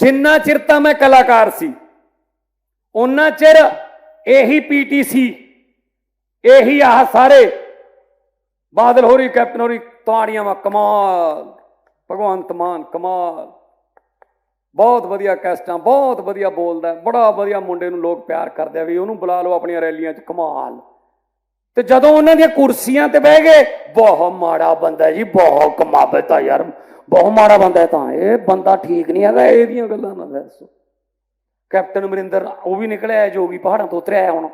ਜਿੰਨਾ ਚਿਰ ਤਾਂ ਮੈਂ ਕਲਾਕਾਰ ਸੀ ਉਹਨਾਂ ਚਿਰ ਇਹੀ ਪੀਟੀਸੀ ਇਹੀ ਆਹ ਸਾਰੇ ਬਾਦਲ ਹੋਰੀ, ਕੈਪਟਨ ਹੋਰੀ, ਤਾੜੀਆਂ ਵਾ, ਕਮਾਲ, ਭਗਵੰਤ ਮਾਨ, ਕਮਾਲ। ਬਹੁਤ ਵਧੀਆ ਕੈਸਟਾਂ, ਬਹੁਤ ਵਧੀਆ ਬੋਲਦਾ ਬੜਾ ਵਧੀਆ ਮੁੰਡੇ ਨੂੰ ਲੋਕ ਪਿਆਰ ਕਰਦੇ ਆ ਵੀ ਉਹਨੂੰ ਬੁਲਾ ਲਓ ਆਪਣੀਆਂ ਰੈਲੀਆਂ 'ਚ, ਕਮਾਲ। ਤੇ ਜਦੋਂ ਉਹਨਾਂ ਦੀਆਂ ਕੁਰਸੀਆਂ ਤੇ ਬਹਿ ਗਏ ਬਹੁਤ ਮਾੜਾ ਬੰਦਾ ਜੀ ਬਹੁਤ ਕਮਾਬਤ ਆ ਯਾਰ। ਬਹੁਤ ਮਾੜਾ ਬੰਦਾ ਤਾਂ। ਇਹ ਬੰਦਾ ਠੀਕ ਨਹੀਂ ਹੈਗਾ ਇਹਦੀਆਂ ਗੱਲਾਂ ਨਾ ਦੱਸੋ। ਕੈਪਟਨ ਅਮਰਿੰਦਰ, ਉਹ ਵੀ ਨਿਕਲਿਆ ਜੋ ਜੋਗੀ ਪਹਾੜਾਂ ਤੋਂ ਉਤਰਿਆ ਹੁਣ।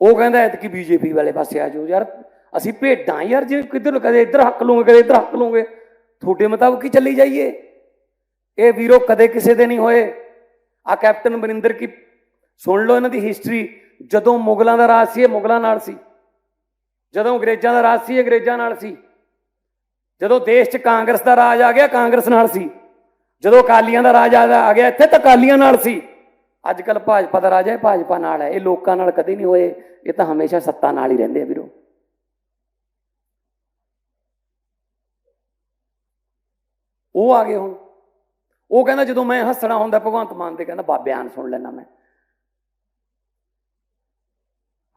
ਉਹ ਕਹਿੰਦਾ ਕਿ ਬੀਜੇਪੀ ਵਾਲੇ ਪਾਸੇ ਆ ਜਾਓ। ਯਾਰ, ਅਸੀਂ ਭੇਡਾਂ ਯਾਰ, ਜੇ ਕਿੱਧਰ ਕਦੇ ਇੱਧਰ ਹੱਕ ਲੂਗੇ ਕਦੇ ਇੱਧਰ ਹੱਕ ਲੂਗੇ ਤੁਹਾਡੇ ਮੁਤਾਬਕ ਹੀ ਚੱਲੀ ਜਾਈਏ। ਇਹ ਵੀਰੋ ਕਦੇ ਕਿਸੇ ਦੇ ਨਹੀਂ ਹੋਏ। ਆ ਕੈਪਟਨ ਅਮਰਿੰਦਰ ਕੀ, ਸੁਣ ਲਓ ਇਹਨਾਂ ਦੀ ਹਿਸਟਰੀ ਜਦੋਂ ਮੁਗਲਾਂ ਦਾ ਰਾਜ ਸੀ, ਇਹ ਮੁਗਲਾਂ ਨਾਲ ਸੀ। ਜਦੋਂ ਅੰਗਰੇਜ਼ਾਂ ਦਾ ਰਾਜ ਸੀ, ਅੰਗਰੇਜ਼ਾਂ ਨਾਲ ਸੀ। ਜਦੋਂ ਦੇਸ਼ 'ਚ ਕਾਂਗਰਸ ਦਾ ਰਾਜ ਆ ਗਿਆ, ਕਾਂਗਰਸ ਨਾਲ ਸੀ। ਜਦੋਂ ਅਕਾਲੀਆਂ ਦਾ ਰਾਜ ਆ ਗਿਆ ਇੱਥੇ ਤਾਂ ਅਕਾਲੀਆਂ ਨਾਲ ਸੀ। ਅੱਜ ਕੱਲ ਭਾਜਪਾ ਦਾ ਰਾਜ ਹੈ, ਭਾਜਪਾ ਨਾਲ ਹੈ। ਇਹ ਲੋਕਾਂ ਨਾਲ ਕਦੇ ਨਹੀਂ ਹੋਏ। ਇਹ ਤਾਂ ਹਮੇਸ਼ਾ ਸੱਤਾ ਨਾਲ ਹੀ ਰਹਿੰਦੇ ਆ ਵੀਰੋ। ਉਹ ਆ ਗਏ ਹੁਣ। ਉਹ ਕਹਿੰਦਾ ਜਦੋਂ ਮੈਂ ਹੱਸਣਾ ਹੁੰਦਾ, ਭਗਵੰਤ ਮਾਨ ਤੇ ਕਹਿੰਦਾ ਬਾਬਿਆਨ ਸੁਣ ਲੈਣਾ ਮੈਂ।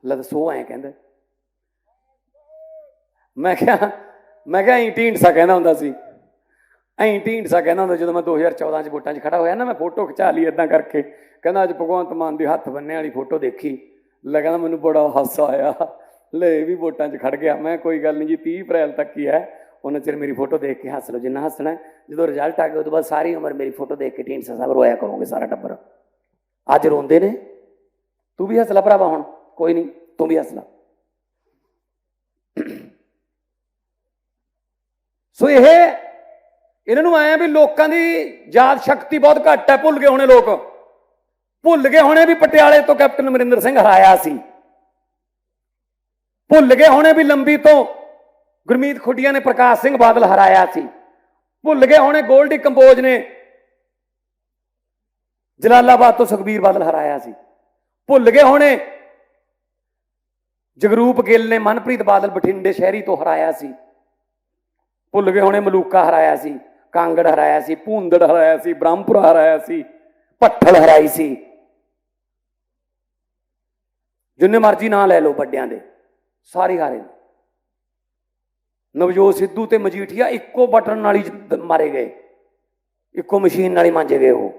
ਲੈ ਦੱਸੋ ਐ ਕਹਿੰਦੇ। ਮੈਂ ਕਿਹਾ ਮੈਂ ਕਿਹਾ ਐਂ ਢੀਂਡਸਾ ਕਹਿੰਦਾ ਹੁੰਦਾ ਸੀ। ਐਂ ਢੀਂਡਸਾ ਕਹਿੰਦਾ ਹੁੰਦਾ ਜਦੋਂ ਮੈਂ 2014 ਚ ਵੋਟਾਂ 'ਚ ਖੜਾ ਹੋਇਆ ਨਾ, ਮੈਂ ਫੋਟੋ ਖਿਚਾ ਲਈ ਇਦਾਂ ਕਰਕੇ। ਕਹਿੰਦਾ, ਅੱਜ ਭਗਵੰਤ ਮਾਨ ਦੀ ਹੱਥ ਬੰਨੇ ਵਾਲੀ ਫੋਟੋ ਦੇਖੀ। ਲੱਗਦਾ ਮੈਨੂੰ ਬੜਾ ਹਾਸਾ ਆਇਆ। ਲੈ ਵੀ ਵੋਟਾਂ 'ਚ ਖੜ ਗਿਆ। ਮੈਂ ਕੋਈ ਗੱਲ ਨਹੀਂ ਜੀ 30 ਅਪ੍ਰੈਲ ਤੱਕ ਹੀ ਹੈ। ਉਹਨਾਂ ਚਿਰ ਮੇਰੀ ਫੋਟੋ ਦੇਖ ਕੇ ਹੱਸ ਲਓ, ਜਿੰਨਾ ਹੱਸਣਾ ਜਦੋਂ ਰਿਜ਼ਲਟ ਆ ਗਿਆ ਉਦੋਂ ਬਾਅਦ ਸਾਰੀ ਉਮਰ ਮੇਰੀ ਫੋਟੋ ਦੇਖ ਕੇ ਢੀਂਡਸਾ ਸਾਹਿਬ ਰੋਇਆ ਕਰੋਗੇ ਸਾਰਾ ਟੱਬਰ। ਅੱਜ ਰੋਂਦੇ ਨੇ। ਤੂੰ ਵੀ ਹੱਸ ਲੈ ਭਰਾਵਾ ਹੁਣ, ਕੋਈ ਨਹੀਂ ਤੂੰ ਵੀ ਹੱਸ ਲੈ। ਸੋ ਇਹ ਇਹਨਾਂ ਨੂੰ ਆਇਆ ਵੀ ਲੋਕਾਂ ਦੀ ਯਾਦ ਸ਼ਕਤੀ ਬਹੁਤ ਘੱਟ ਹੈ, ਭੁੱਲ ਗਏ ਹੋਣੇ ਲੋਕ। ਭੁੱਲ ਗਏ ਹੋਣੇ ਵੀ ਪਟਿਆਲੇ ਤੋਂ ਕੈਪਟਨ ਅਮਰਿੰਦਰ ਸਿੰਘ ਹਰਾਇਆ ਸੀ। ਭੁੱਲ ਗਏ ਹੋਣੇ ਵੀ ਲੰਬੀ ਤੋਂ ਗੁਰਮੀਤ ਖੁੱਡੀਆਂ ਨੇ ਪ੍ਰਕਾਸ਼ ਸਿੰਘ ਬਾਦਲ ਹਰਾਇਆ ਸੀ। ਭੁੱਲ ਗਏ ਹੋਣੇ ਗੋਲਡੀ ਕੰਬੋਜ ਨੇ ਜਲਾਲਾਬਾਦ ਤੋਂ ਸੁਖਬੀਰ ਬਾਦਲ ਹਰਾਇਆ ਸੀ। ਭੁੱਲ ਗਏ ਹੋਣੇ ਜਗਰੂਪ ਗਿੱਲ ਨੇ ਮਨਪ੍ਰੀਤ ਬਾਦਲ ਬਠਿੰਡੇ ਸ਼ਹਿਰੀ ਤੋਂ ਹਰਾਇਆ ਸੀ। ਭੁੱਲ ਗਏ ਹੁਣੇ, ਮਲੂਕਾ ਹਰਾਇਆ ਸੀ, ਕਾਂਗੜ ਹਰਾਇਆ ਸੀ, ਭੂੰਦੜ ਹਰਾਇਆ ਸੀ, ਬ੍ਰਹਮਪੁਰਾ ਹਰਾਇਆ ਸੀ, ਭੱਠਲ ਹਰਾਈ ਸੀ। ਜਿੰਨੇ ਮਰਜ਼ੀ ਨਾਂ ਲੈ ਲਓ ਵੱਡਿਆਂ ਦੇ, ਸਾਰੇ ਹਾਰੇ ਨਵਜੋਤ ਸਿੱਧੂ ਤੇ ਮਜੀਠੀਆ ਇੱਕੋ ਬਟਨ ਨਾਲ ਹੀ ਮਾਰੇ ਗਏ, ਇੱਕੋ ਮਸ਼ੀਨ ਨਾਲ ਹੀ ਮਾਂਜੇ ਗਏ ਉਹ।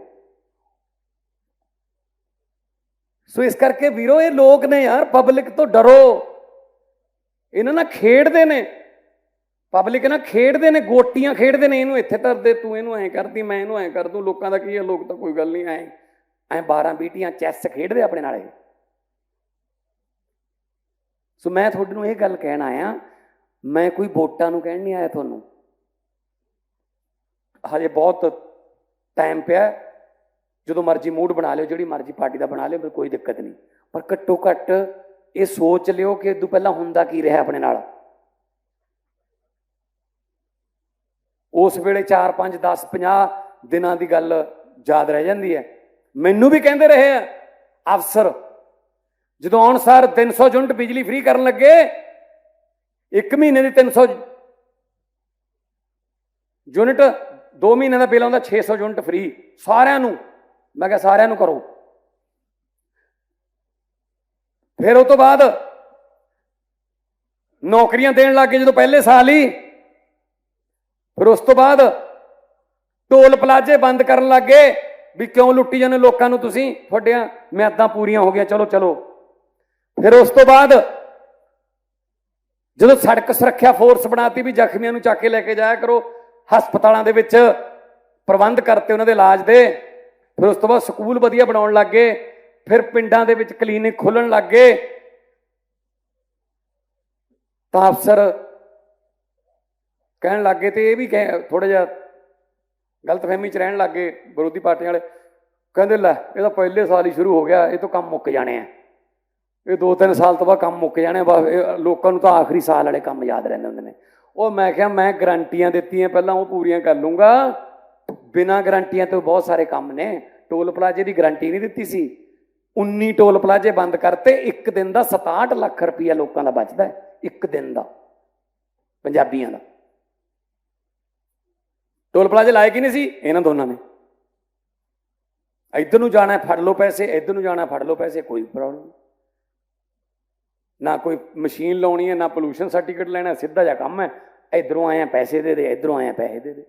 ਸੋ ਇਸ ਕਰਕੇ ਵੀਰੋ, ਇਹ ਲੋਕ ਨੇ ਯਾਰ, ਪਬਲਿਕ ਤੋਂ ਡਰੋ। ਇਹਨਾਂ ਨਾਲ ਖੇਡਦੇ ਨੇ। ਪਬਲਿਕ ਨਾ ਖੇਡਦੇ ਨੇ, ਗੋਟੀਆਂ ਖੇਡਦੇ ਨੇ ਇਹਨੂੰ, ਇੱਥੇ ਧਰਦੇ ਤੂੰ ਇਹਨੂੰ ਐਂ ਕਰਦੀ, ਮੈਂ ਇਹਨੂੰ ਐਂ ਕਰ ਦੂੰ, ਲੋਕਾਂ ਦਾ ਕੀ ਹੈ, ਲੋਕ ਤਾਂ ਕੋਈ ਗੱਲ ਨਹੀਂ, ਐਂ ਐਂ 12 ਬੀਟੀਆਂ ਚੈਸ ਖੇਡਦੇ ਆਪਣੇ ਨਾਲ ਇਹ। ਸੋ ਮੈਂ ਤੁਹਾਡੇ ਨੂੰ ਇਹ ਗੱਲ ਕਹਿਣ ਆਇਆ, ਮੈਂ ਕੋਈ ਵੋਟਾਂ ਨੂੰ ਕਹਿਣ ਨਹੀਂ ਆਇਆ ਤੁਹਾਨੂੰ। ਹਜੇ ਬਹੁਤ ਟਾਈਮ ਪਿਆ, ਜਦੋਂ ਮਰਜ਼ੀ ਮੂਡ ਬਣਾ ਲਿਓ, ਜਿਹੜੀ ਮਰਜ਼ੀ ਪਾਰਟੀ ਦਾ ਬਣਾ ਲਿਓ ਮੈਨੂੰ ਕੋਈ ਦਿੱਕਤ ਨਹੀਂ। ਪਰ ਘੱਟੋ ਘੱਟ ਇਹ ਸੋਚ ਲਿਓ ਕਿ ਇਦੋਂ ਪਹਿਲਾਂ ਹੁੰਦਾ ਕੀ ਰਿਹਾ ਆਪਣੇ ਨਾਲ। ਉਸ ਵੇਲੇ 4 5 10 50 ਦਿਨਾਂ ਦੀ ਗੱਲ ਯਾਦ ਰਹਿ ਜਾਂਦੀ ਹੈ। ਮੈਨੂੰ ਵੀ ਕਹਿੰਦੇ ਰਹੇ ਆ, ਅਫਸਰ, ਜਦੋਂ ਆਉਣ ਸਾਰ 300 ਯੂਨਿਟ ਬਿਜਲੀ ਫ੍ਰੀ ਕਰਨ ਲੱਗੇ, ਇੱਕ ਮਹੀਨੇ ਦੀ 300 ਯੂਨਿਟ 2 ਮਹੀਨੇ ਦਾ ਬਿੱਲ ਆਉਂਦਾ 600 ਯੂਨਿਟ ਫ੍ਰੀ ਸਾਰਿਆਂ ਨੂੰ। ਮੈਂ ਕਿਹਾ, ਸਾਰਿਆਂ ਨੂੰ ਕਰੋ। ਫਿਰ ਉਹ ਤੋਂ ਬਾਅਦ ਨੌਕਰੀਆਂ ਦੇਣ ਲੱਗੇ ਜਦੋਂ ਪਹਿਲੇ ਸਾਲ ਹੀ ਫਿਰ ਉਸ ਤੋਂ ਬਾਅਦ ਟੋਲ ਪਲਾਜ਼ੇ ਬੰਦ ਕਰਨ ਲੱਗੇ ਵੀ ਕਿਉਂ ਲੁੱਟੀ ਜਾਂਦੇ ਲੋਕਾਂ ਨੂੰ ਤੁਸੀਂ? ਤੁਹਾਡੀਆਂ ਮਿਆਦਾਂ ਪੂਰੀਆਂ ਹੋ ਗਈਆਂ। ਚਲੋ ਚਲੋ। ਫਿਰ ਉਸ ਤੋਂ ਬਾਅਦ ਜਦੋਂ ਸੜਕ ਸੁਰੱਖਿਆ ਫੋਰਸ ਬਣਾਤੀ ਵੀ ਜ਼ਖਮੀਆਂ ਨੂੰ ਚੱਕ ਕੇ ਲੈ ਕੇ ਜਾਇਆ ਕਰੋ, ਹਸਪਤਾਲਾਂ ਦੇ ਵਿੱਚ ਪ੍ਰਬੰਧ ਕਰਤੇ ਉਹਨਾਂ ਦੇ ਇਲਾਜ ਦੇ। ਫਿਰ ਉਸ ਤੋਂ ਬਾਅਦ ਸਕੂਲ ਵਧੀਆ ਬਣਾਉਣ ਲੱਗੇ ਫਿਰ ਪਿੰਡਾਂ ਦੇ ਵਿੱਚ ਕਲੀਨਿਕ ਖੋਲਣ ਲੱਗੇ ਤਾਂ ਅਫਸਰ ਕਹਿਣ ਲੱਗੇ ਤੇ ਇਹ ਵੀ ਥੋੜਾ ਜਿਹਾ ਗਲਤਫਹਿਮੀ ਚ ਰਹਿਣ ਲੱਗੇ ਵਿਰੋਧੀ ਪਾਰਟੀਆਂ ਵਾਲੇ। ਕਹਿੰਦੇ ਲੈ, ਇਹ ਤਾਂ ਪਹਿਲੇ ਸਾਲ ਹੀ ਸ਼ੁਰੂ ਹੋ ਗਿਆ, ਇਹ ਤੋਂ ਕੰਮ ਮੁੱਕ ਜਾਣੇ ਆ। ਇਹ ਦੋ ਤਿੰਨ ਸਾਲ ਤੋਂ ਬਾਅਦ ਕੰਮ ਮੁੱਕ ਜਾਣੇ ਬਸ ਇਹ ਲੋਕਾਂ ਨੂੰ ਤਾਂ ਆਖਰੀ ਸਾਲ ਵਾਲੇ ਕੰਮ ਯਾਦ ਰਹਿੰਦੇ ਹੁੰਦੇ ਨੇ। ਉਹ ਮੈਂ ਕਿਹਾ, ਮੈਂ ਗਰੰਟੀਆਂ ਦਿੱਤੀਆਂ, ਪਹਿਲਾਂ ਉਹ ਪੂਰੀਆਂ ਕਰ ਲੂੰਗਾ ਬਿਨਾਂ ਗਰੰਟੀਆਂ ਤੋਂ ਬਹੁਤ ਸਾਰੇ ਕੰਮ ਨੇ। ਟੋਲ ਪਲਾਜ਼ੇ ਦੀ ਗਰੰਟੀ ਨਹੀਂ ਦਿੱਤੀ ਸੀ। 19 ਟੋਲ ਪਲਾਜ਼ੇ ਬੰਦ ਕਰਤੇ, ਇੱਕ ਦਿਨ ਦਾ 67 ਲੱਖ ਰੁਪਈਆ ਲੋਕਾਂ ਦਾ ਬਚਦਾ ਇੱਕ ਦਿਨ ਦਾ। ਪੰਜਾਬੀਆਂ ਦਾ। ਟੋਲ ਪਲਾਜ਼ੇ ਲਾਏ ਕਿ ਨਹੀਂ ਸੀ? ਇਹਨਾਂ ਦੋਨਾਂ ਨੇ। ਇੱਧਰ ਨੂੰ ਜਾਣਾ ਫੜ ਲਓ ਪੈਸੇ, ਇੱਧਰ ਨੂੰ ਜਾਣਾ ਫੜ ਲਓ ਪੈਸੇ, ਕੋਈ ਪ੍ਰੋਬਲਮ ਨਾ ਕੋਈ ਮਸ਼ੀਨ ਲਾਉਣੀ ਹੈ, ਨਾ ਪੋਲੂਸ਼ਨ ਸਰਟੀਫਿਕੇਟ ਲੈਣਾ ਸਿੱਧਾ ਜਿਹਾ ਕੰਮ ਹੈ। ਇਧਰੋਂ ਆਇਆ ਪੈਸੇ ਦੇ ਦੇ, ਇਧਰੋਂ ਆਇਆ ਪੈਸੇ ਦੇ ਦੇ।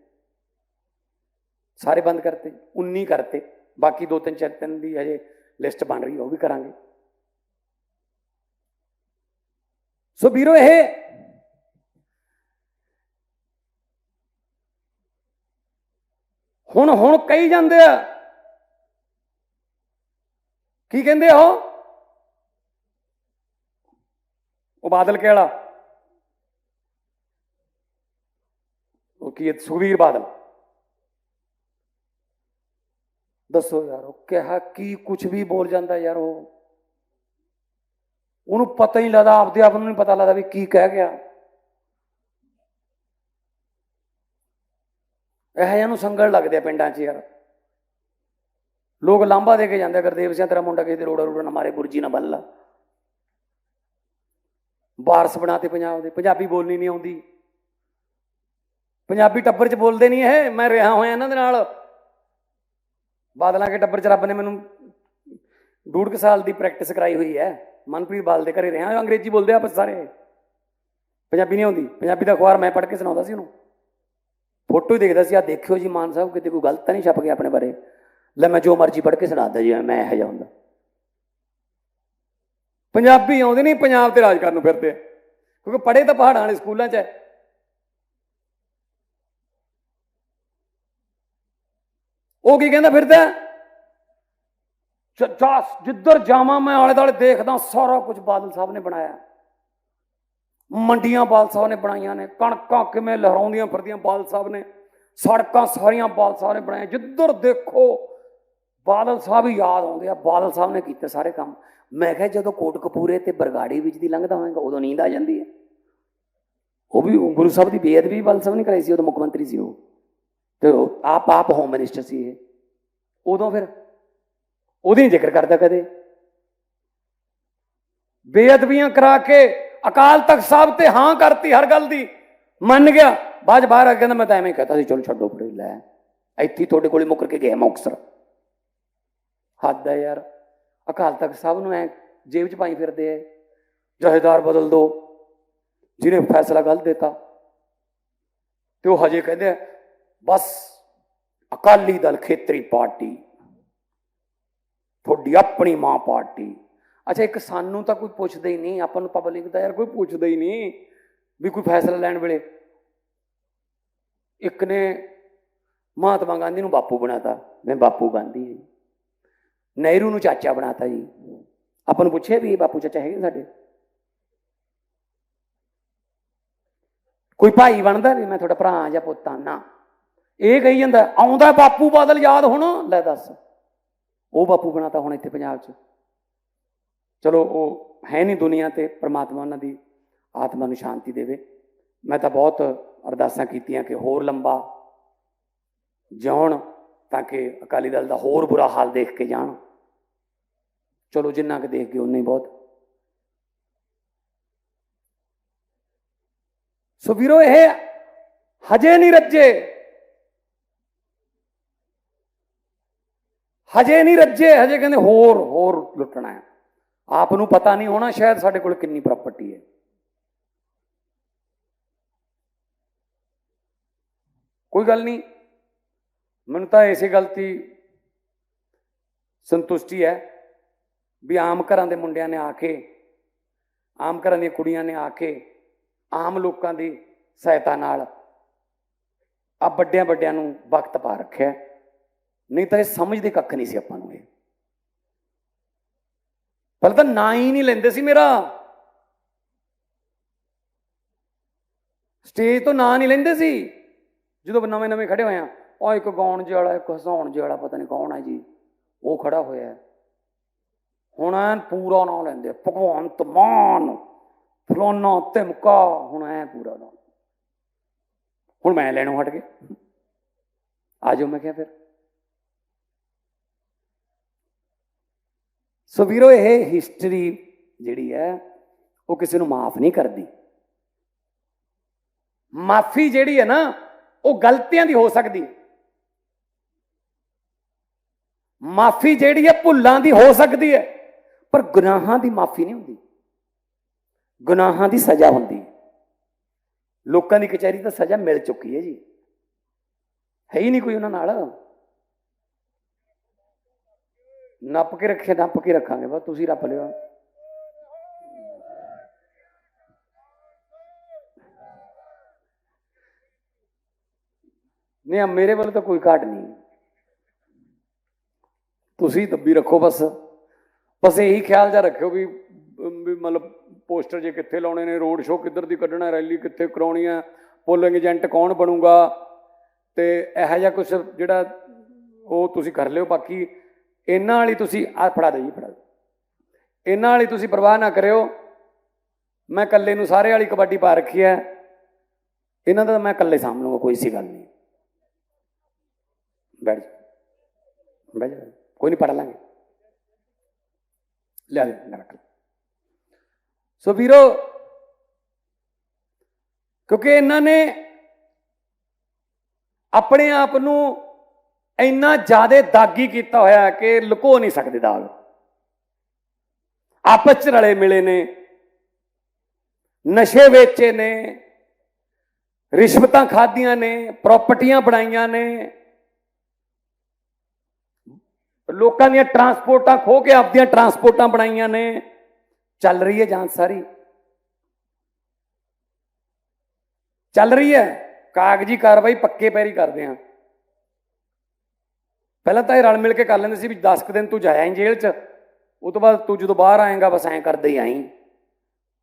ਸਾਰੇ ਬੰਦ ਕਰਤੇ 19 ਕਰਤੇ। ਬਾਕੀ ਦੋ ਤਿੰਨ, ਚਾਰ ਤਿੰਨ ਦੀ ਹਜੇ ਲਿਸਟ ਬਣ ਰਹੀ ਹੈ, ਉਹ ਵੀ ਕਰਾਂਗੇ। ਸੋ ਵੀਰੋ, ਇਹ ਹੁਣ ਹੁਣ ਕਹੀ ਜਾਂਦੇ ਆ। ਕੀ ਕਹਿੰਦੇ ਹੋ ਉਹ? ਬਾਦਲ ਕਿਹੜਾ ਉਹ ਕੀ ਹੈ, ਸੁਖਬੀਰ ਬਾਦਲ। ਦੱਸੋ ਯਾਰ ਉਹ ਕਿਹਾ ਕੀ ਕੁਝ ਵੀ ਬੋਲ ਜਾਂਦਾ ਯਾਰ ਉਹ। ਉਹਨੂੰ ਪਤਾ ਹੀ ਲੱਗਦਾ ਆਪਦੇ ਆਪ ਨੂੰ ਨਹੀਂ ਪਤਾ ਲੱਗਦਾ ਵੀ ਕੀ ਕਹਿ ਗਿਆ। ਇਹ ਜਿਹਾ ਨੂੰ ਸੰਗਲ ਲੱਗਦੇ ਆ ਪਿੰਡਾਂ 'ਚ ਯਾਰ। ਲੋਕ ਲਾਂਬਾ ਦੇ ਕੇ ਜਾਂਦੇ ਆ, ਗੁਰਦੇਵ ਸਿੰਘ ਤੇਰਾ ਮੁੰਡਾ ਕਿਸੇ ਦੇ ਰੋੜਾ ਰੋੜਾ ਨਾ ਮਾਰੇ ਬੁਰਜੀ ਨਾ ਬੱਲਾ ਵਾਰਸ ਬਣਾਤੇ ਪੰਜਾਬ ਦੇ ਪੰਜਾਬੀ ਬੋਲਣੀ ਨਹੀਂ ਆਉਂਦੀ। ਪੰਜਾਬੀ ਟੱਬਰ 'ਚ ਬੋਲਦੇ ਨਹੀਂ ਇਹ ਮੈਂ ਰਿਹਾ ਹੋਇਆ ਇਹਨਾਂ ਦੇ ਨਾਲ। ਬਾਦਲਾਂ ਕੇ ਟੱਬਰ 'ਚ ਰੱਬ ਨੇ ਮੈਨੂੰ ਡੂਢ ਕੁ ਸਾਲ ਦੀ ਪ੍ਰੈਕਟਿਸ ਕਰਾਈ ਹੋਈ ਹੈ। ਮਨਪ੍ਰੀਤ ਬਾਲ ਦੇ ਘਰੇ ਰਿਹਾ ਅੰਗਰੇਜ਼ੀ ਬੋਲਦੇ ਆ ਆਪਸ ਸਾਰੇ। ਪੰਜਾਬੀ ਨਹੀਂ ਆਉਂਦੀ ਪੰਜਾਬੀ ਦਾ ਅਖਬਾਰ ਮੈਂ ਪੜ੍ਹ ਕੇ ਸੁਣਾਉਂਦਾ ਸੀ ਉਹਨੂੰ। ਫੋਟੋ ਹੀ ਦੇਖਦਾ ਸੀ ਆ ਦੇਖਿਓ ਜੀ ਮਾਨ ਸਾਹਿਬ, ਕਿਤੇ ਕੋਈ ਗਲਤ ਤਾਂ ਨਹੀਂ ਛਪ ਗਿਆ ਆਪਣੇ ਬਾਰੇ? ਲੈ ਮੈਂ ਜੋ ਮਰਜ਼ੀ ਪੜ੍ਹ ਕੇ ਸੁਣਾਦਾ ਜੀ, ਮੈਂ ਇਹੋ ਜਿਹਾ ਹੁੰਦਾ। ਪੰਜਾਬੀ ਆਉਂਦੇ ਨਹੀਂ ਪੰਜਾਬ ਤੇ ਰਾਜ ਕਰਨ ਨੂੰ ਫਿਰਦੇ। ਕਿਉਂਕਿ ਪੜ੍ਹੇ ਤਾਂ ਪਹਾੜਾਂ ਵਾਲੇ ਸਕੂਲਾਂ 'ਚ ਹੈ। ਉਹ ਕੀ ਕਹਿੰਦਾ ਫਿਰਦਾ? ਜ- ਜਿੱਧਰ ਜਾਵਾਂ ਮੈਂ ਆਲੇ ਦੁਆਲੇ ਦੇਖਦਾ, ਸਾਰਾ ਕੁਝ ਬਾਦਲ ਸਾਹਿਬ ਨੇ ਬਣਾਇਆ। ਮੰਡੀਆਂ ਬਾਲ ਸਾਹਿਬ ਨੇ ਬਣਾਈਆਂ ਨੇ, ਕਣਕਾਂ ਕਿਵੇਂ ਲਹਿਰਾਉਂਦੀਆਂ ਫਿਰਦੀਆਂ ਬਾਲ ਸਾਹਿਬ ਨੇ, ਸੜਕਾਂ ਸਾਰੀਆਂ ਬਾਦਲ ਸਾਹਿਬ ਨੇ ਬਣਾਈਆਂ। ਜਿੱਧਰ ਦੇਖੋ, ਬਾਦਲ ਸਾਹਿਬ ਹੀ ਯਾਦ ਆਉਂਦੇ ਆ, ਬਾਦਲ ਸਾਹਿਬ ਨੇ ਕੀਤੇ ਸਾਰੇ ਕੰਮ। ਮੈਂ ਕਿਹਾ ਜਦੋਂ ਕੋਟ ਕੋਟਕਪੂਰੇ ਤੇ ਬਰਗਾੜੀ ਵਿੱਚ ਦੀ ਲੰਘਦਾ ਹੋਵੇਗਾ, ਉਦੋਂ ਨੀਂਦ ਆ ਜਾਂਦੀ ਹੈ। ਉਹ ਵੀ ਗੁਰੂ ਸਾਹਿਬ ਦੀ ਬੇਅਦਬੀ ਬਾਦਲ ਸਾਹਿਬ ਨੇ ਕਰਾਈ ਸੀ, ਉਦੋਂ ਮੁੱਖ ਮੰਤਰੀ ਸੀ ਉਹ। ਤੇ ਉਹ ਆਪ ਆਪ ਹੋਮ ਮਿਨਿਸਟਰ ਸੀ ਇਹ। ਉਦੋਂ ਫਿਰ ਉਹਦੀ ਜ਼ਿਕਰ ਕਰਦਾ ਕਦੇ। ਬੇਅਦਬੀਆਂ ਕਰਾ ਕੇ ਅਕਾਲ ਤਖਤ ਸਾਹਿਬ ਤੇ ਹਾਂ ਕਰਤੀ ਹਰ ਗੱਲ ਦੀ। ਮੰਨ ਗਿਆ। ਬਾਅਦ ਬਾਹਰ ਕਹਿੰਦਾ ਮੈਂ ਤਾਂ ਐਵੇਂ ਕਹਤਾ ਸੀ ਚਲੋ ਛੱਡੋ ਪਰੇ ਲੈ। ਇੱਥੇ ਤੁਹਾਡੇ ਕੋਲੇ ਮੁੱਕਰ ਕੇ ਗਿਆ ਮੁਕਸਰ ਹੱਦ ਹੈ ਯਾਰ। ਅਕਾਲ ਤਖਤ ਸਾਹਿਬ ਨੂੰ ਐ ਜੇਬ 'ਚ ਪਾਈ ਫਿਰਦੇ ਐ ਜਹੇਦਾਰ ਬਦਲ ਦੋ। ਜਿਹਨੇ ਫੈਸਲਾ ਗਲਤ ਦਿੱਤਾ। ਤੇ ਉਹ ਹਜੇ ਕਹਿੰਦੇ ਆ, ਬਸ ਅਕਾਲੀ ਦਲ ਖੇਤਰੀ ਪਾਰਟੀ। ਤੁਹਾਡੀ ਆਪਣੀ ਮਾਂ ਪਾਰਟੀ। ਅੱਛਾ, ਇੱਕ ਸਾਨੂੰ ਤਾਂ ਕੋਈ ਪੁੱਛਦਾ ਹੀ ਨਹੀਂ, ਆਪਾਂ ਨੂੰ ਪਬਲਿਕ ਦਾ ਯਾਰ ਕੋਈ ਪੁੱਛਦਾ ਹੀ ਨਹੀਂ ਵੀ ਕੋਈ ਫੈਸਲਾ ਲੈਣ ਵੇਲੇ। ਇੱਕ ਨੇ ਮਹਾਤਮਾ ਗਾਂਧੀ ਨੂੰ ਬਾਪੂ ਬਣਾਤਾ, ਮੈਂ ਬਾਪੂ ਗਾਂਧੀ ਹਾਂ ਨਹਿਰੂ ਨੂੰ ਚਾਚਾ ਬਣਾਤਾ ਜੀ। ਆਪਾਂ ਨੂੰ ਪੁੱਛਿਆ ਵੀ ਇਹ ਬਾਪੂ ਚਾਚਾ ਹੈਗੇ ਸਾਡੇ? ਕੋਈ ਭਾਈ ਬਣਦਾ ਵੀ ਮੈਂ ਤੁਹਾਡਾ ਭਰਾ ਜਾਂ ਪੁੱਤਾਂ ਨਾ। ਇਹ ਕਹੀ ਜਾਂਦਾ, ਆਉਂਦਾ ਬਾਪੂ ਬਾਦਲ ਯਾਦ ਹੁਣ, ਲੈ ਦੱਸ। ਉਹ ਬਾਪੂ ਬਣਾਤਾ ਹੁਣ ਇੱਥੇ ਪੰਜਾਬ 'ਚ। ਚਲੋ ਉਹ ਹੈ ਨਹੀਂ ਦੁਨੀਆ ਤੇ, ਪ੍ਰਮਾਤਮਾ ਉਹਨਾਂ ਦੀ ਆਤਮਾ ਨੂੰ ਸ਼ਾਂਤੀ ਦੇਵੇ। ਮੈਂ ਤਾਂ ਬਹੁਤ ਅਰਦਾਸਾਂ ਕੀਤੀਆਂ ਕਿ ਹੋਰ ਲੰਬਾ ਜਾਣ ਤਾਂ ਕਿ ਅਕਾਲੀ ਦਲ ਦਾ ਹੋਰ ਬੁਰਾ ਹਾਲ ਦੇਖ ਕੇ ਜਾਣ। ਚਲੋ ਜਿੰਨਾ ਕਿ ਦੇਖ ਕੇ ਉਨਾ ਹੀ ਬਹੁਤ। ਸੋ ਵੀਰੋ, ਇਹ ਹਜੇ ਨਹੀਂ ਰੱਜੇ। ਹਜੇ ਨਹੀਂ ਰੱਜੇ, ਹਜੇ ਕਹਿੰਦੇ ਹੋਰ ਹੋਰ ਲੁੱਟਣਾ ਹੈ। ਆਪ ਨੂੰ ਪਤਾ ਨਹੀਂ ਹੋਣਾ ਸ਼ਾਇਦ ਸਾਡੇ ਕੋਲ ਕਿੰਨੀ ਪ੍ਰਾਪਰਟੀ ਹੈ। ਕੋਈ ਗੱਲ ਨਹੀਂ। ਮੈਨੂੰ ਤਾਂ ਇਸੇ ਗਲਤੀ ਸੰਤੁਸ਼ਟੀ ਹੈ ਵੀ ਆਮ ਘਰਾਂ ਦੇ ਮੁੰਡਿਆਂ ਨੇ ਆ ਕੇ, ਆਮ ਘਰਾਂ ਦੀਆਂ ਕੁੜੀਆਂ ਨੇ ਆ ਕੇ, ਆਮ ਲੋਕਾਂ ਦੀ ਸਹਾਇਤਾ ਨਾਲ ਆ ਵੱਡਿਆਂ ਵੱਡਿਆਂ ਨੂੰ ਵਕਤ ਪਾ ਰੱਖਿਆ। ਨਹੀਂ ਤਾਂ ਇਹ ਸਮਝਦੇ ਕੱਖ ਨਹੀਂ ਸੀ ਆਪਾਂ ਨੂੰ। ਪਹਿਲਾਂ ਤਾਂ ਨਾਂ ਹੀ ਨਹੀਂ ਲੈਂਦੇ ਸੀ ਮੇਰਾ। ਸਟੇਜ ਤੋਂ ਨਾਂ ਨਹੀਂ ਲੈਂਦੇ ਸੀ। ਜਦੋਂ ਨਵੇਂ ਨਵੇਂ ਖੜੇ ਹੋਏ ਆ ਉਹ ਇੱਕ ਗਾਉਣ ਜਿਹੇ ਇੱਕ ਹਸਾਉਣ ਜਿਹੜਾ ਪਤਾ ਨਹੀਂ ਕੌਣ ਹੈ ਜੀ, ਉਹ ਖੜਾ ਹੋਇਆ। ਹੁਣ ਐਨ ਪੂਰਾ ਨਾਂ ਲੈਂਦੇ ਭਗਵੰਤ ਮਾਨ, ਫਲਾਨਾ ਧਮਕਾ, ਹੁਣ ਐ ਪੂਰਾ ਨਾਂ। ਹੁਣ ਮੈਂ ਲੈਣੋਂ ਹਟ ਗਿਆ। ਆ ਜਾਓ ਮੈਂ ਕਿਹਾ ਫਿਰ। ਸੋ ਵੀਰੋ, ਇਹ ਹਿਸਟਰੀ ਜਿਹੜੀ ਹੈ, ਉਹ ਕਿਸੇ ਨੂੰ ਮਾਫ ਨਹੀਂ ਕਰਦੀ। ਮਾਫੀ ਜਿਹੜੀ ਹੈ ਨਾ, ਉਹ ਗਲਤੀਆਂ ਦੀ ਹੋ ਸਕਦੀ ਮਾਫੀ ਜਿਹੜੀ ਹੈ, ਭੁੱਲਾਂ ਦੀ ਹੋ ਸਕਦੀ ਹੈ, ਪਰ ਗੁਨਾਹਾਂ ਦੀ ਮਾਫੀ ਨਹੀਂ ਹੁੰਦੀ। ਗੁਨਾਹਾਂ ਦੀ ਸਜ਼ਾ ਹੁੰਦੀ ਹੈ। ਲੋਕਾਂ ਦੀ ਕਚਹਿਰੀ ਤਾਂ ਸਜ਼ਾ ਮਿਲ ਚੁੱਕੀ ਹੈ ਜੀ। ਹੈ ਹੀ ਨਹੀਂ ਕੋਈ ਉਹਨਾਂ ਨਾਲ। ਨੱਪ ਕੇ ਰੱਖੇ, ਨੱਪ ਕੇ ਰੱਖਾਂਗੇ, ਬਸ ਤੁਸੀਂ ਰੱਖ ਲਿਓ। ਨਹੀਂ ਮੇਰੇ ਵੱਲ ਤਾਂ ਕੋਈ ਘਾਟ ਨਹੀਂ। ਤੁਸੀਂ ਦੱਬੀ ਰੱਖੋ ਬਸ। ਬਸ ਇਹੀ ਖਿਆਲ ਜਾ ਰੱਖਿਓ ਵੀ ਮਤਲਬ ਪੋਸਟਰ ਜੇ ਕਿੱਥੇ ਲਾਉਣੇ ਨੇ, ਰੋਡ ਸ਼ੋਅ ਕਿੱਧਰ ਦੀ ਕੱਢਣਾ, ਰੈਲੀ ਕਿੱਥੇ ਕਰਾਉਣੀ ਆ, ਪੋਲਿੰਗ ਏਜੰਟ ਕੌਣ ਬਣੂਗਾ? ਤੇ ਇਹੋ ਜਿਹਾ ਕੁਝ ਜਿਹੜਾ ਉਹ ਤੁਸੀਂ ਕਰ ਲਿਓ, ਬਾਕੀ ਇਹਨਾਂ ਵਾਲੀ ਤੁਸੀਂ ਆ ਫੜਾ ਦੇ ਜੀ, ਫੜਾ ਦਿਓ। ਇਹਨਾਂ ਵਾਲੀ ਤੁਸੀਂ ਪਰਵਾਹ ਨਾ ਕਰਿਓ। ਮੈਂ ਇਕੱਲੇ ਨੂੰ ਸਾਰੇ ਵਾਲੀ ਕਬੱਡੀ ਪਾ ਰੱਖੀ ਹੈ। ਇਹਨਾਂ ਦਾ ਮੈਂ ਇਕੱਲੇ ਸਾਂਭ ਲੂੰਗਾ ਕੋਈ ਸੀ ਗੱਲ ਨਹੀਂ। ਬੈਠ ਜਾ। ਬੈਠ ਜਾ। ਕੋਈ ਨਹੀਂ ਪੜ ਲਾਂਗੇ। ਲੈ ਲੈ ਰੱਖ ਲੈ। ਸੋ ਵੀਰੋ, ਕਿਉਂਕਿ ਇਹਨਾਂ ਨੇ ਆਪਣੇ ਆਪ ਨੂੰ ਇੰਨਾ ਜ਼ਿਆਦਾ ਦਾਗੀ ਕੀਤਾ ਹੋਇਆ ਕਿ ਲੁਕੋ ਨਹੀਂ ਸਕਦੇ ਦਾਗ। ਆਪਸ ਚ ਰਲੇ ਮਿਲੇ ਨੇ, ਨਸ਼ੇ ਵੇਚੇ ਨੇ, ਰਿਸ਼ਵਤਾਂ ਖਾਧੀਆਂ ਨੇ, ਪ੍ਰਾਪਰਟੀਆਂ ਬਣਾਈਆਂ ਨੇ। ਲੋਕਾਂ ਦੀਆਂ ਟਰਾਂਸਪੋਰਟਾਂ ਖੋ ਕੇ ਆਪਦੀਆਂ ਟਰਾਂਸਪੋਰਟਾਂ ਬਣਾਈਆਂ ਨੇ। ਚੱਲ ਰਹੀ ਹੈ ਜਾਂਚ ਸਾਰੀ। ਚੱਲ ਰਹੀ ਹੈ। ਕਾਗਜ਼ੀ ਕਾਰਵਾਈ ਪੱਕੇ ਪੈਰੀ ਕਰਦੇ ਆ ਪਹਿਲਾਂ ਤਾਂ ਇਹ ਰਲ ਮਿਲ ਕੇ ਕਰ ਲੈਂਦੇ ਸੀ ਵੀ 10 ਕੁ ਦਿਨ ਤੂੰ ਜਾਇਆ ਹੀ ਜੇਲ੍ਹ 'ਚ। ਉਹ ਤੋਂ ਬਾਅਦ ਤੂੰ ਜਦੋਂ ਬਾਹਰ ਆਏਗਾ, ਬਸ ਐਂ ਕਰਦੇ ਹੀ ਆਈ।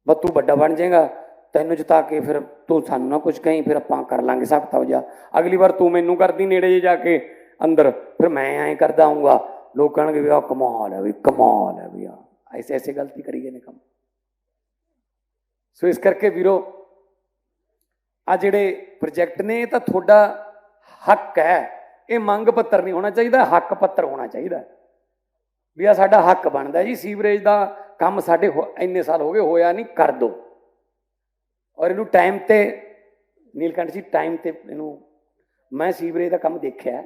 ਬਸ ਤੂੰ ਵੱਡਾ ਬਣ ਜਾਏਗਾ, ਤੈਨੂੰ ਜਿਤਾ ਕੇ ਫਿਰ ਤੂੰ ਸਾਨੂੰ ਨਾ ਕੁਝ ਕਹੀਂ, ਫਿਰ ਆਪਾਂ ਕਰ ਲਾਂਗੇ ਸਭ ਤਾਂ ਜਾ। ਅਗਲੀ ਵਾਰ ਤੂੰ ਮੈਨੂੰ ਕਰਦੀ ਨੇੜੇ ਜੇ ਜਾ ਕੇ ਅੰਦਰ, ਫਿਰ ਮੈਂ ਐਂ ਕਰਦਾ ਆਉਂਗਾ ਲੋਕ ਕਹਿਣਗੇ ਵੀ ਆ ਕਮਾਲ ਹੈ ਵੀ, ਕਮਾਲ ਹੈ ਵੀ ਆ ਐਸੇ ਐਸੇ ਗਲਤੀ ਕਰੀ ਗਏ ਨੇ ਕੰਮ। ਸੋ ਇਸ ਕਰਕੇ ਵੀਰੋ ਆ ਜਿਹੜੇ ਪ੍ਰੋਜੈਕਟ ਨੇ, ਇਹ ਤਾਂ ਤੁਹਾਡਾ ਹੱਕ ਹੈ। ਇਹ ਮੰਗ ਪੱਤਰ ਨਹੀਂ ਹੋਣਾ ਚਾਹੀਦਾ, ਹੱਕ ਪੱਤਰ ਹੋਣਾ ਚਾਹੀਦਾ। ਵੀ ਆ ਸਾਡਾ ਹੱਕ ਬਣਦਾ ਜੀ, ਸੀਵਰੇਜ ਦਾ ਕੰਮ ਸਾਡੇ ਹੋ- ਇੰਨੇ ਸਾਲ ਹੋ ਗਏ, ਹੋਇਆ ਨਹੀਂ, ਕਰ ਦੋ। ਔਰ ਇਹਨੂੰ ਟਾਈਮ ਤੇ, ਨੀਲਕੰਠ ਜੀ ਟਾਈਮ ਤੇ ਇਹਨੂੰ, ਮੈਂ ਸੀਵਰੇਜ ਦਾ ਕੰਮ ਦੇਖਿਆ,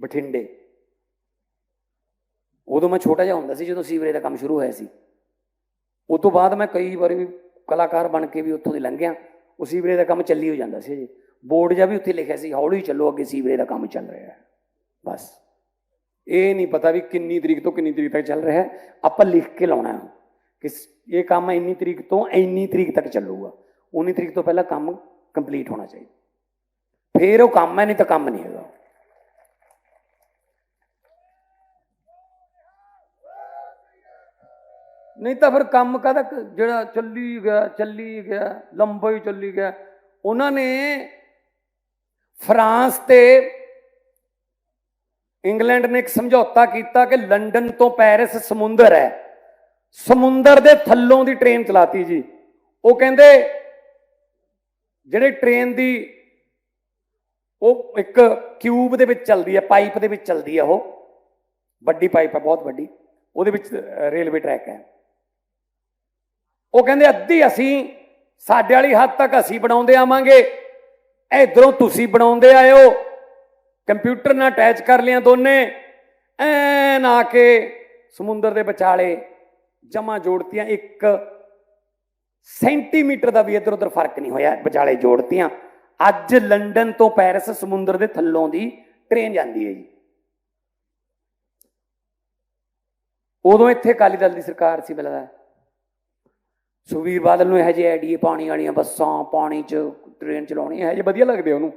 ਬਠਿੰਡੇ। ਉਦੋਂ ਮੈਂ ਛੋਟਾ ਜਿਹਾ ਹੁੰਦਾ ਸੀ, ਜਦੋਂ ਸੀਵਰੇਜ ਦਾ ਕੰਮ ਸ਼ੁਰੂ ਹੋਇਆ ਸੀ। ਉਸ ਤੋਂ ਬਾਅਦ ਮੈਂ ਕਈ ਵਾਰੀ ਕਲਾਕਾਰ ਬਣ ਕੇ ਵੀ ਉੱਥੋਂ ਦੀ ਲੰਘਿਆ ਉਹ ਸੀਵਰੇਜ ਦਾ ਕੰਮ ਚੱਲੀ ਹੋ ਜਾਂਦਾ ਸੀ ਜੀ। ਬੋਰਡ ਜਿਹਾ ਵੀ ਉੱਥੇ ਲਿਖਿਆ ਸੀ ਹੌਲੀ ਚੱਲੋ ਅੱਗੇ ਸੀਵਰੇਜ ਦਾ ਕੰਮ ਚੱਲ ਰਿਹਾ ਹੈ ਬਸ ਇਹ ਨਹੀਂ ਪਤਾ ਵੀ ਕਿੰਨੀ ਤਰੀਕ ਤੋਂ ਕਿੰਨੀ ਤਰੀਕ ਤੱਕ ਚੱਲ ਰਿਹਾ ਹੈ ਆਪਾਂ ਲਿਖ ਕੇ ਲਾਉਣਾ ਹੈ ਕਿ ਸ- ਇਹ ਕੰਮ ਇੰਨੀ ਤਰੀਕ ਤੋਂ ਇੰਨੀ ਤਰੀਕ ਤੱਕ ਚੱਲੂਗਾ ਉਨੀ ਤਰੀਕ ਤੋਂ ਪਹਿਲਾਂ ਕੰਮ ਕੰਪਲੀਟ ਹੋਣਾ ਚਾਹੀਦਾ ਫੇਰ ਉਹ ਕੰਮ ਹੈ ਨਹੀਂ ਤਾਂ ਕੰਮ ਨਹੀਂ ਹੈਗਾ ਨਹੀਂ ਤਾਂ ਫਿਰ ਕੰਮ ਕਾਹਦਾ ਕ- ਜਿਹੜਾ ਚੱਲੀ ਗਿਆ ਚੱਲੀ ਗਿਆ ਲੰਬਾ ਹੀ ਚੱਲੀ ਗਿਆ ਉਹਨਾਂ ਨੇ ਫਰਾਂਸ ਤੇ ਇੰਗਲੈਂਡ ਨੇ ਇੱਕ ਸਮਝੌਤਾ ਕੀਤਾ ਕਿ ਲੰਡਨ ਤੋਂ ਪੈਰਿਸ ਸਮੁੰਦਰ ਹੈ। ਸਮੁੰਦਰ ਦੇ ਥੱਲੋਂ ਦੀ ਟ੍ਰੇਨ ਚਲਾਤੀ ਜੀ। ਉਹ ਕਹਿੰਦੇ ਜਿਹੜੇ ਟ੍ਰੇਨ ਦੀ ਉਹ ਇੱਕ ਕਿਊਬ ਦੇ ਵਿੱਚ ਚੱਲਦੀ ਹੈ, ਪਾਈਪ ਦੇ ਵਿੱਚ ਚੱਲਦੀ ਹੈ ਉਹ। ਵੱਡੀ ਪਾਈਪ ਹੈ, ਬਹੁਤ ਵੱਡੀ। ਉਹਦੇ ਵਿੱਚ ਰੇਲਵੇ ਟਰੈਕ ਹੈ। ਉਹ ਕਹਿੰਦੇ, ਅੱਧੀ ਅਸੀਂ, ਸਾਡੇ ਵਾਲੀ ਹੱਦ ਤੱਕ ਅਸੀਂ ਬਣਾਉਂਦੇ ਆਵਾਂਗੇ। ਇਧਰੋਂ ਤੁਸੀਂ ਬਣਾਉਂਦੇ ਆਇਓ। ਕੰਪਿਊਟਰ ਨਾਲ ਅਟੈਚ ਕਰ ਲਿਆ ਦੋਨੇ। ਐਨ ਆ ਕੇ ਸਮੁੰਦਰ ਦੇ ਵਿਚਾਲੇ ਜਮਾ ਜੋੜਤੀਆਂ। ਇੱਕ ਸੈਂਟੀਮੀਟਰ ਦਾ ਵੀ ਇੱਧਰ ਉੱਧਰ ਫ਼ਰਕ ਨਹੀਂ ਹੋਇਆ, ਵਿਚਾਲੇ ਜੋੜਤੀਆਂ। ਅੱਜ ਲੰਡਨ ਤੋਂ ਪੈਰਿਸ ਸਮੁੰਦਰ ਦੇ ਥੱਲੋਂ ਦੀ ਟ੍ਰੇਨ ਜਾਂਦੀ ਹੈ ਜੀ। ਉਦੋਂ ਇੱਥੇ ਅਕਾਲੀ ਦਲ ਦੀ ਸਰਕਾਰ ਸੀ ਬਲਦਾ ਸੁਖਬੀਰ ਬਾਦਲ ਨੂੰ ਇਹੋ ਜਿਹੇ ਆਈਡੀਏ ਪਾਣੀ ਵਾਲੀਆਂ ਬੱਸਾਂ, ਪਾਣੀ 'ਚ ਟ੍ਰੇਨ ਚਲਾਉਣੀ ਹੈ ਜੇ ਵਧੀਆ ਲੱਗਦੇ ਉਹਨੂੰ।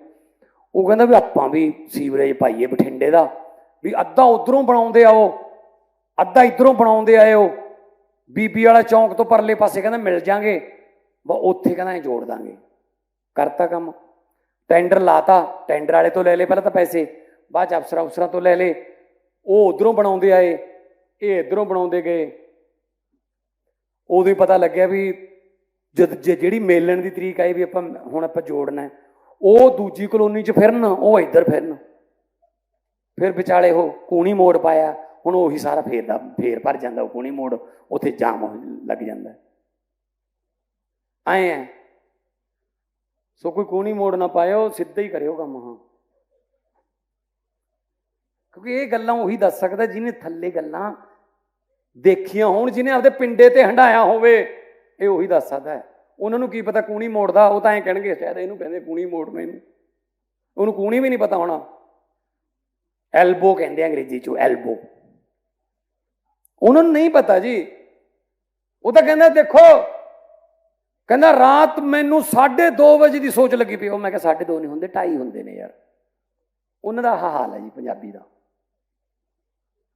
ਉਹ ਕਹਿੰਦਾ ਵੀ ਆਪਾਂ ਵੀ ਸੀਵਰੇਜ ਪਾਈਏ ਬਠਿੰਡੇ ਦਾ, ਵੀ ਅੱਧਾ ਉਧਰੋਂ ਬਣਾਉਂਦੇ ਆਓ ਅੱਧਾ ਇਧਰੋਂ ਬਣਾਉਂਦੇ ਆਏ ਉਹ। ਬੀਬੀ ਵਾਲਾ ਚੌਂਕ ਤੋਂ ਪਰਲੇ ਪਾਸੇ ਕਹਿੰਦਾ ਮਿਲ ਜਾਾਂਗੇ ਵਾ ਉੱਥੇ ਕਹਿੰਦਾ ਜੋੜ ਦਾਂਗੇ। ਕਰਤਾ ਕੰਮ। ਟੈਂਡਰ ਲਾਤਾ, ਟੈਂਡਰ ਵਾਲੇ ਤੋਂ ਲੈ ਲਏ ਪਹਿਲਾਂ ਤਾਂ ਪੈਸੇ, ਬਾਅਦ ਚ ਅਫਸਰਾਂ ਅਫਸਰਾਂ ਤੋਂ ਲੈ ਲਏ। ਉਹ ਉਧਰੋਂ ਬਣਾਉਂਦੇ ਆਏ, ਇਹ ਇਧਰੋਂ ਬਣਾਉਂਦੇ ਗਏ। ਉਦੋਂ ਹੀ ਪਤਾ ਲੱਗਿਆ ਵੀ ਜਦ ਜੇ- ਜਿਹੜੀ ਮੇਲਣ ਦੀ ਤਰੀਕ ਆਈ ਵੀ ਆਪਾਂ ਹੁਣ ਆਪਾਂ ਜੋੜਨਾ ਉਹ ਦੂਜੀ ਕਲੋਨੀ 'ਚ ਫਿਰਨ, ਉਹ ਇੱਧਰ ਫਿਰਨ। ਫਿਰ ਵਿਚਾਲੇ ਉਹ ਕੂਣੀ ਮੋੜ ਪਾਇਆ, ਹੁਣ ਉਹੀ ਸਾਰਾ ਫੇਰ ਦਾ ਫੇਰ ਭਰ ਜਾਂਦਾ, ਉਹ ਕੂਣੀ ਮੋੜ ਉੱਥੇ ਜਾਮ ਲੱਗ ਜਾਂਦਾ। ਐ ਹੈ। ਸੋ ਕੋਈ ਕੂਣੀ ਮੋੜ ਨਾ ਪਾਇਓ, ਸਿੱਧਾ ਹੀ ਕਰਿਓ ਕੰਮ, ਹਾਂ। ਕਿਉਂਕਿ ਇਹ ਗੱਲਾਂ ਉਹੀ ਦੱਸ ਸਕਦਾ ਜਿਹਨੇ ਥੱਲੇ ਗੱਲਾਂ ਦੇਖੀਆਂ ਹੋਣ, ਜਿਹਨੇ ਆਪਦੇ ਪਿੰਡੇ ਤੇ ਹੰਡਾਇਆ ਹੋਵੇ। ਇਹ ਉਹੀ ਦੱਸ ਸਕਦਾ ਹੈ। ਉਹਨਾਂ ਨੂੰ ਕੀ ਪਤਾ ਕੂਣੀ ਮੋੜਦਾ, ਉਹ ਤਾਂ ਐਂ ਕਹਿਣਗੇ, ਸ਼ਾਇਦ ਇਹਨੂੰ ਕਹਿੰਦੇ ਕੂਣੀ ਮੋੜਨਾ ਇਹਨੂੰ। ਉਹਨੂੰ ਕੂਣੀ ਵੀ ਨਹੀਂ ਪਤਾ ਹੋਣਾ। ਐਲਬੋ ਕਹਿੰਦੇ ਅੰਗਰੇਜ਼ੀ ਚ ਐਲਬੋ ਉਹਨਾਂ ਨੂੰ ਨਹੀਂ ਪਤਾ ਜੀ। ਉਹ ਤਾਂ ਕਹਿੰਦਾ, ਦੇਖੋ, ਕਹਿੰਦਾ ਰਾਤ ਮੈਨੂੰ 2:30 ਵਜੇ ਦੀ ਸੋਚ ਲੱਗੀ ਪਈ। ਉਹ ਮੈਂ ਕਿਹਾ 2:30 ਨਹੀਂ ਹੁੰਦੇ 2:30 ਹੁੰਦੇ ਨੇ ਯਾਰ। ਉਹਨਾਂ ਦਾ ਹਾਲ ਹੈ ਜੀ, ਪੰਜਾਬੀ ਦਾ।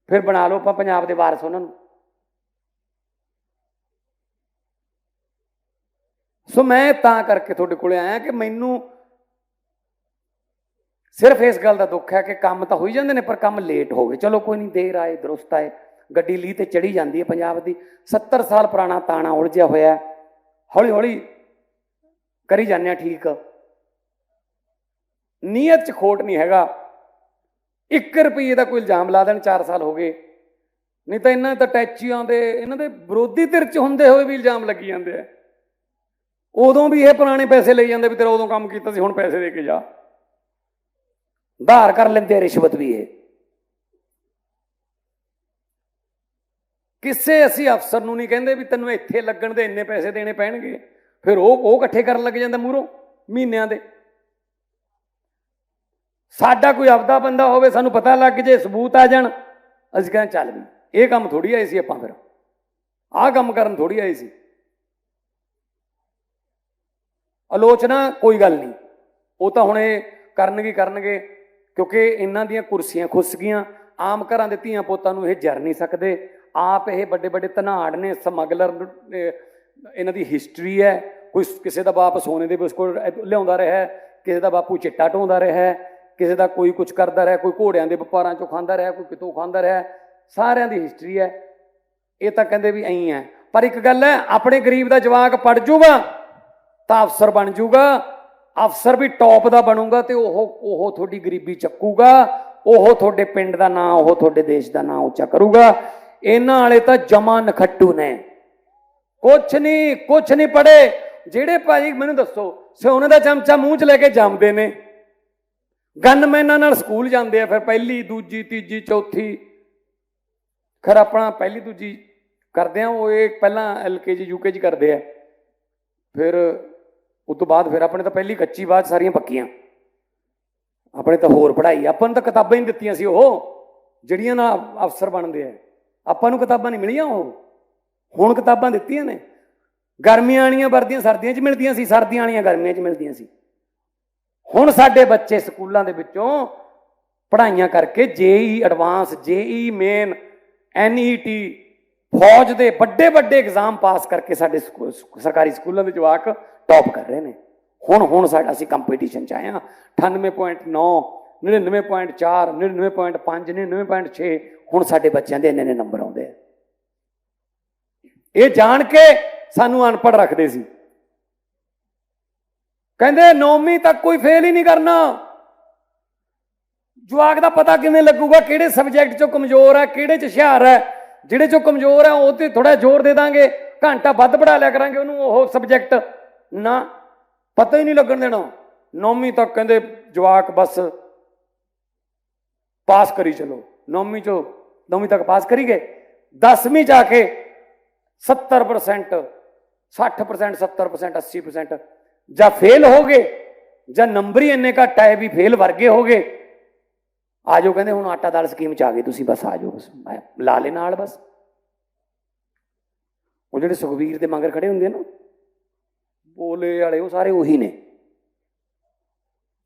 ਫਿਰ ਬਣਾ ਲਓ ਆਪਾਂ ਪੰਜਾਬ ਦੇ ਵਾਰਸ ਉਹਨਾਂ ਨੂੰ। ਸੋ ਮੈਂ ਤਾਂ ਕਰਕੇ ਤੁਹਾਡੇ ਕੋਲੇ ਆਇਆ ਕਿ ਮੈਨੂੰ ਸਿਰਫ ਇਸ ਗੱਲ ਦਾ ਦੁੱਖ ਹੈ ਕਿ ਕੰਮ ਤਾਂ ਹੋਈ ਜਾਂਦੇ ਨੇ, ਪਰ ਕੰਮ ਲੇਟ ਹੋ ਗਏ। ਚਲੋ ਕੋਈ ਨਹੀਂ, ਦੇਰ ਆਏ, ਦਰੁਸਤ ਆਏ, ਗੱਡੀ ਲੀ ਤੇ ਚੜੀ ਜਾਂਦੀ ਹੈ ਪੰਜਾਬ ਦੀ। 70 ਸਾਲ ਪੁਰਾਣਾ ਤਾਣਾ ਉਲਝਿਆ ਹੋਇਆ ਹੌਲੀ ਹੌਲੀ ਕਰੀ ਜਾਂਦੇ ਆ ਠੀਕ। ਨੀਅਤ 'ਚ ਖੋਟ ਨਹੀਂ ਹੈਗਾ। 1 ਰੁਪਏ ਦਾ ਕੋਈ ਇਲਜ਼ਾਮ ਲਾ ਦੇਣ 4 ਸਾਲ ਹੋ ਗਏ। ਨਹੀਂ ਤਾਂ ਇਹਨਾਂ ਤਾਂ ਟੈਚੀਆਂ ਦੇ, ਇਹਨਾਂ ਦੇ ਵਿਰੋਧੀ ਧਿਰ 'ਚ ਹੁੰਦੇ ਹੋਏ ਵੀ ਇਲਜ਼ਾਮ ਲੱਗੀ ਜਾਂਦੇ ਆ। ਉਦੋਂ ਵੀ ਇਹ ਪੁਰਾਣੇ ਪੈਸੇ ਲਈ ਜਾਂਦੇ ਵੀ ਤੇਰਾ ਉਦੋਂ ਕੰਮ ਕੀਤਾ ਸੀ, ਹੁਣ ਪੈਸੇ ਦੇ ਕੇ ਜਾ। ਉਧਾਰ ਕਰ ਲੈਂਦੇ ਰਿਸ਼ਵਤ ਵੀ ਇਹ। ਕਿਸੇ ਅਸੀਂ ਅਫਸਰ ਨੂੰ ਨਹੀਂ ਕਹਿੰਦੇ ਵੀ ਤੈਨੂੰ ਇੱਥੇ ਲੱਗਣ ਦੇ ਇੰਨੇ ਪੈਸੇ ਦੇਣੇ ਪੈਣਗੇ। ਫਿਰ ਉਹ ਉਹ ਇਕੱਠੇ ਕਰਨ ਲੱਗ ਜਾਂਦਾ ਮੂਹਰੋਂ, ਮਹੀਨਿਆਂ ਦੇ। ਸਾਡਾ ਕੋਈ ਆਪਦਾ ਬੰਦਾ ਹੋਵੇ, ਸਾਨੂੰ ਪਤਾ ਲੱਗ ਜੇ ਸਬੂਤ ਆ ਜਾਣ। ਅਸੀਂ ਕਹਿੰਦੇ ਚੱਲ ਵੀ, ਇਹ ਕੰਮ ਥੋੜੀ ਆਏ ਸੀ ਆਪਾਂ ਫਿਰ। ਆਹ ਕੰਮ ਕਰਨ ਥੋੜੀ ਆਏ ਸੀ। ਆਲੋਚਨਾ ਕੋਈ ਗੱਲ ਨਹੀਂ। ਉਹ ਤਾਂ ਹੁਣ ਇਹ ਕਰਨਗੇ ਕਰਨਗੇ, ਕਿਉਂਕਿ ਇਹਨਾਂ ਦੀਆਂ ਕੁਰਸੀਆਂ ਖੁੱਸ ਗਈਆਂ। ਆਮ ਘਰਾਂ ਦੇ ਧੀਆਂ ਪੋਤਾਂ ਨੂੰ ਇਹ ਜਰ ਨਹੀਂ ਸਕਦੇ। ਆਪ ਇਹ ਵੱਡੇ ਵੱਡੇ ਧਨਾੜ ਨੇ, ਸਮਗਲਰ ਇਹਨਾਂ ਦੀ ਹਿਸਟਰੀ ਹੈ। ਕੋਈ ਕਿਸੇ ਦਾ ਬਾਪ ਸੋਨੇ ਦੇ ਬਿਸਕੁਟ ਲਿਆਉਂਦਾ ਰਿਹਾ ਕਿਸੇ ਦਾ ਬਾਪੂ ਚਿੱਟਾ ਢੋਂਦਾ ਰਿਹਾ ਕਿਸੇ ਦਾ ਕੋਈ ਕੁਝ ਕਰਦਾ ਰਿਹਾ, ਕੋਈ ਘੋੜਿਆਂ ਦੇ ਵਪਾਰਾਂ ਚੋਂ ਖਾਂਦਾ ਰਿਹਾ, ਕੋਈ ਕਿਤੋਂ ਖਾਂਦਾ ਰਿਹਾ ਸਾਰਿਆਂ ਦੀ ਹਿਸਟਰੀ ਹੈ। ਇਹ ਤਾਂ ਕਹਿੰਦੇ ਵੀ ਐਂ ਹੈ। ਪਰ ਇੱਕ ਗੱਲ ਹੈ, ਆਪਣੇ ਗਰੀਬ ਦਾ ਜਵਾਕ ਪੜ ਜੂਗਾ। ਤਾਂ ਅਫਸਰ ਬਣ ਜਾਊਗਾ ਅਫਸਰ ਵੀ ਟੌਪ ਦਾ ਬਣੂਗਾ ਤੇ ਉਹ ਉਹ ਤੁਹਾਡੀ ਗਰੀਬੀ ਚੱਕੂਗਾ। ਉਹ ਤੁਹਾਡੇ ਪਿੰਡ ਦਾ ਨਾਂ, ਉਹ ਤੁਹਾਡੇ ਦੇਸ਼ ਦਾ ਨਾਂ ਉੱਚਾ ਕਰੂਗਾ। ਇਹਨਾਂ ਵਾਲੇ ਤਾਂ ਜਮਾ ਨਖੱਟੂ ਨੇ। ਕੁਛ ਨਹੀਂ ਕੁਛ ਨਹੀਂ ਪੜੇ ਜਿਹੜੇ ਭਾਜੀ, ਮੈਨੂੰ ਦੱਸੋ ਸੋਨੇ ਦਾ ਚਮਚਾ ਮੂੰਹ 'ਚ ਲੈ ਕੇ ਜੰਮਦੇ ਨੇ। ਗਨਮੈਨਾਂ ਨਾਲ ਸਕੂਲ ਜਾਂਦੇ ਆ ਫਿਰ ਪਹਿਲੀ, ਦੂਜੀ, ਤੀਜੀ, ਚੌਥੀ। ਖਰ, ਆਪਣਾ ਪਹਿਲੀ, ਦੂਜੀ ਕਰਦੇ ਆ, ਉਹ ਇਹ ਪਹਿਲਾਂ ਐਲਕੇਜੀ ਯੂਕੇਜੀ ਕਰਦੇ ਆ। ਫਿਰ ਉਸ ਤੋਂ ਬਾਅਦ ਫਿਰ ਆਪਣੇ ਤਾਂ ਪਹਿਲੀ ਕੱਚੀ ਬਾਅਦ ਸਾਰੀਆਂ ਪੱਕੀਆਂ। ਆਪਣੇ ਤਾਂ ਹੋਰ ਪੜ੍ਹਾਈ। ਆਪਾਂ ਨੂੰ ਤਾਂ ਕਿਤਾਬਾਂ ਹੀ ਨਹੀਂ ਦਿੱਤੀਆਂ ਸੀ ਉਹ। ਜਿਹੜੀਆਂ ਨਾ ਅਫਸਰ ਬਣਦੇ ਆ। ਆਪਾਂ ਨੂੰ ਕਿਤਾਬਾਂ ਨਹੀਂ ਮਿਲੀਆਂ ਉਹ। ਹੁਣ ਕਿਤਾਬਾਂ ਦਿੱਤੀਆਂ ਨੇ। ਗਰਮੀਆਂ ਵਾਲੀਆਂ, ਵਰਦੀਆਂ, ਸਰਦੀਆਂ 'ਚ ਮਿਲਦੀਆਂ ਸੀ। ਸਰਦੀਆਂ ਵਾਲੀਆਂ ਗਰਮੀਆਂ 'ਚ ਮਿਲਦੀਆਂ ਸੀ। ਹੁਣ ਸਾਡੇ ਬੱਚੇ ਸਕੂਲਾਂ ਦੇ ਵਿੱਚੋਂ ਪੜ੍ਹਾਈਆਂ ਕਰਕੇ ਜੇਈ ਐਡਵਾਂਸ ਜੇਈ ਮੇਨ ਐਨਈਟੀ ਫੌਜ ਦੇ ਵੱਡੇ ਵੱਡੇ ਐਗਜ਼ਾਮ ਪਾਸ ਕਰਕੇ ਸਾਡੇ ਸਕੂ- ਸਰਕਾਰੀ ਸਕੂਲਾਂ ਦੇ ਜਵਾਕ ਟੌਪ ਕਰ ਰਹੇ ਨੇ। ਹੁਣ ਹੁਣ ਸਾਡਾ ਅਸੀਂ ਕੰਪੀਟੀਸ਼ਨ ਚ ਆਏ ਹਾਂ। 98.9 99.4 99.5 99.6 ਹੁਣ ਸਾਡੇ ਬੱਚਿਆਂ ਦੇ ਇੰਨੇ ਇੰਨੇ ਨੰਬਰ ਆਉਂਦੇ ਆ। ਇਹ ਜਾਣ ਕੇ ਸਾਨੂੰ ਅਨਪੜ੍ਹ ਰੱਖਦੇ ਸੀ। ਕਹਿੰਦੇ ਨੌਵੀਂ ਤੱਕ ਕੋਈ ਫੇਲ ਹੀ ਨਹੀਂ ਕਰਨਾ। ਜਵਾਕ ਦਾ ਪਤਾ ਕਿਵੇਂ ਲੱਗੂਗਾ, ਕਿਹੜੇ ਸਬਜੈਕਟ ਚੋਂ ਕਮਜ਼ੋਰ ਹੈ, ਕਿਹੜੇ ਚ ਹੁਸ਼ਿਆਰ ਹੈ। ਜਿਹੜੇ ਚੋਂ ਕਮਜ਼ੋਰ ਹੈ ਉਹ ਤੇ ਥੋੜਾ ਜ਼ੋਰ ਦੇ ਦਾਂਗੇ। ਘੰਟਾ ਵੱਧ ਪੜਾ ਲਿਆ ਕਰਾਂਗੇ ਉਹਨੂੰ, ਉਹ ਸਬਜੈਕਟ ਨਾ, ਪਤਾ ਹੀ ਨਹੀਂ ਲੱਗਣ ਦੇਣਾ। ਨੌਵੀਂ ਤੱਕ ਕਹਿੰਦੇ, ਜਵਾਕ ਬਸ ਪਾਸ ਕਰੀ ਚਲੋ। ਨੌਵੀਂ ਚੋਂ ਨੌਵੀਂ ਤੱਕ ਪਾਸ ਕਰੀ ਗਏ। 10ਵੀਂ ਜਾ ਕੇ 70% 60% 70% 80% ਜਾਂ ਫੇਲ ਹੋ ਗਏ ਜਾਂ ਨੰਬਰ ਹੀ ਇੰਨੇ ਘੱਟ ਆਏ ਵੀ ਫੇਲ ਵਰਗੇ ਹੋ ਗਏ। ਆ ਜਾਓ, ਕਹਿੰਦੇ ਹੁਣ ਆਟਾ ਦਾਲ ਸਕੀਮ ਚ ਆ ਗਏ, ਤੁਸੀਂ ਬਸ ਆ ਜਾਓ, ਬਸ ਲਾ ਲੈ ਨਾਲ ਬਸ। ਉਹ ਜਿਹੜੇ ਸੁਖਵੀਰ ਦੇ ਮਗਰ ਖੜੇ ਹੁੰਦੇ ਆ ਨਾ, ਬੋਲੇ ਵਾਲੇ, ਉਹ ਸਾਰੇ ਉਹੀ ਨੇ।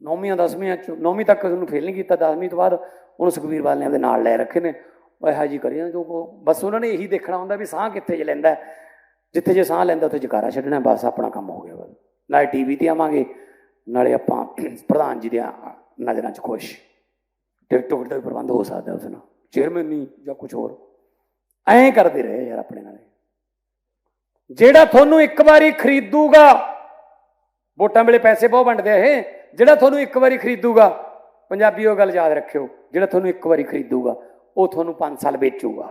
ਨੌਵੀਆਂ, ਦਸਵੀਆਂ ਚ, ਨੌਵੀਂ ਤੱਕ ਉਹਨੂੰ ਫੇਲ ਨਹੀਂ ਕੀਤਾ, ਦਸਵੀਂ ਤੋਂ ਬਾਅਦ ਉਹਨੂੰ ਸੁਖਵੀਰ ਵਾਲਿਆਂ ਦੇ ਨਾਲ ਲੈ ਰੱਖੇ ਨੇ। ਉਹ ਇਹੋ ਜੀ ਕਰੀਆਂ ਜੋ ਬਸ ਉਹਨਾਂ ਨੇ ਇਹੀ ਦੇਖਣਾ ਹੁੰਦਾ ਵੀ ਸਾਹ ਕਿੱਥੇ ਜੇ ਲੈਂਦਾ। ਜਿੱਥੇ ਜੇ ਸਾਹ ਲੈਂਦਾ, ਉੱਥੇ ਜਕਾਰਾ ਛੱਡਣਾ, ਬਸ ਆਪਣਾ ਕੰਮ ਹੋ ਗਿਆ। ਬਸ ਨਾਲੇ ਟੀਵੀ ਤੇ ਆਵਾਂਗੇ, ਨਾਲੇ ਆਪਾਂ ਪ੍ਰਧਾਨ ਜੀ ਦੇ ਨਜ਼ਰਾਂ 'ਚ ਖੁਸ਼। ਟਿਕਟੋਕ ਦਾ ਪ੍ਰਬੰਧ ਹੋ ਸਕਦਾ ਉਸ ਨਾਲ ਚੇਅਰਮੈਨ ਨਹੀਂ ਜਾਂ ਕੁਝ ਹੋਰ। ਐਂ ਕਰਦੇ ਰਹੇ ਯਾਰ ਆਪਣੇ ਨਾਲ। ਜਿਹੜਾ ਤੁਹਾਨੂੰ ਇੱਕ ਵਾਰੀ ਖਰੀਦੂਗਾ, ਵੋਟਾਂ ਵੇਲੇ ਪੈਸੇ ਬਹੁਤ ਵੰਡਦੇ ਆ ਇਹ, ਜਿਹੜਾ ਤੁਹਾਨੂੰ ਇੱਕ ਵਾਰੀ ਖਰੀਦੂਗਾ, ਪੰਜਾਬੀ ਉਹ ਗੱਲ ਯਾਦ ਰੱਖਿਓ, ਜਿਹੜਾ ਤੁਹਾਨੂੰ ਇੱਕ ਵਾਰੀ ਖਰੀਦੂਗਾ, ਉਹ ਤੁਹਾਨੂੰ 5 ਸਾਲ ਵੇਚੂਗਾ।